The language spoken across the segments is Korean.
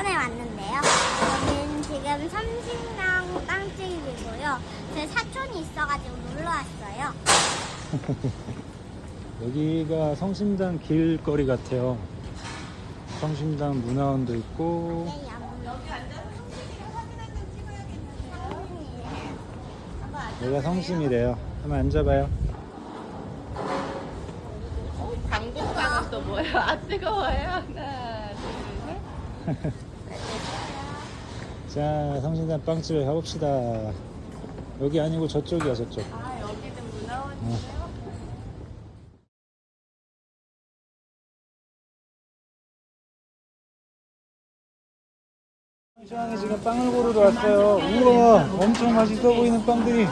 대전에 왔는데요. 여기는 지금 삼신당 빵집이고요. 제 사촌이 있어가지고 놀러 왔어요. 여기가 성심당 길거리 같아요. 성심당 문화원도 있고 네, 여기가 성심이래요. 한번 앉아봐요. 광고가는 또 뭐예요? 아 뜨거워요. 하나, 둘, 셋. 자, 성심당 빵집에 가봅시다. 여기 아니고 저쪽이야, 저쪽. 아 여기는 문화원이에요. 시장에 지금 빵을 고르러 왔어요. 우와, 엄청 맛있어 보이는 빵들이.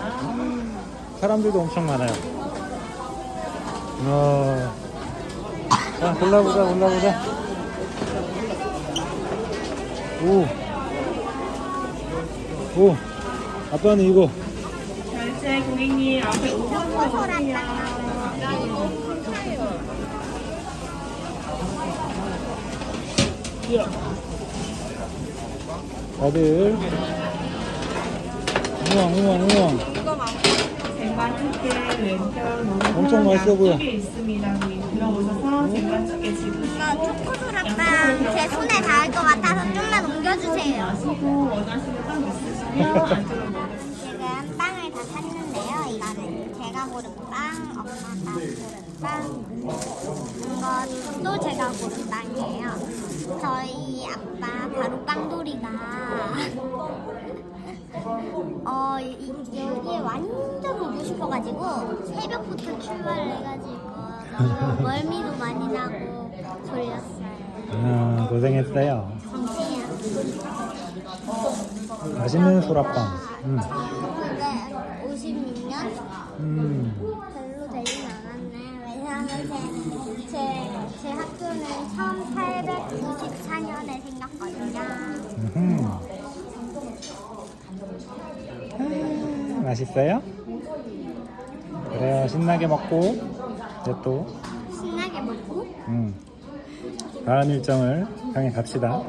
사람들도 엄청 많아요. 우와. 자, 골라보자, 골라보자. 오. 오. 아빠는 이거. 결제 고객님 앞에 5번 소라빵. 다들. 우왕, 우왕, 우왕. 왼편 엄청 맛있어 보여. 양쪽에 있습니다. 고객님 들어오셔서 쟁반집게 지금 이거 초코소라빵 제 손에 좀만 하시고 원하시는 빵 있으시면 안쪽으로 모두 지금 빵을 다 샀는데요. 이거는 제가 고른 빵, 엄마가 고른 빵, 이것도 제가 고른 빵이에요. 저희 아빠 바로 빵돌이가 어 이, 여기에 완전 오고 싶어가지고 새벽부터 출발을 해가지고 너무 멀미도 많이 나고 졸렸어요. 아, 고생했어요. 정신이 맛있는 소라빵. 음. 그게 56년? 음. 별로 되진 않았네. 왜냐하면 제, 제, 제 학교는 1894년에 생겼거든요. 음흠. 아, 맛있어요? 그래요. 신나게 먹고 이제 또 신나게 먹고 음, 다음 일정을 향해 갑시다.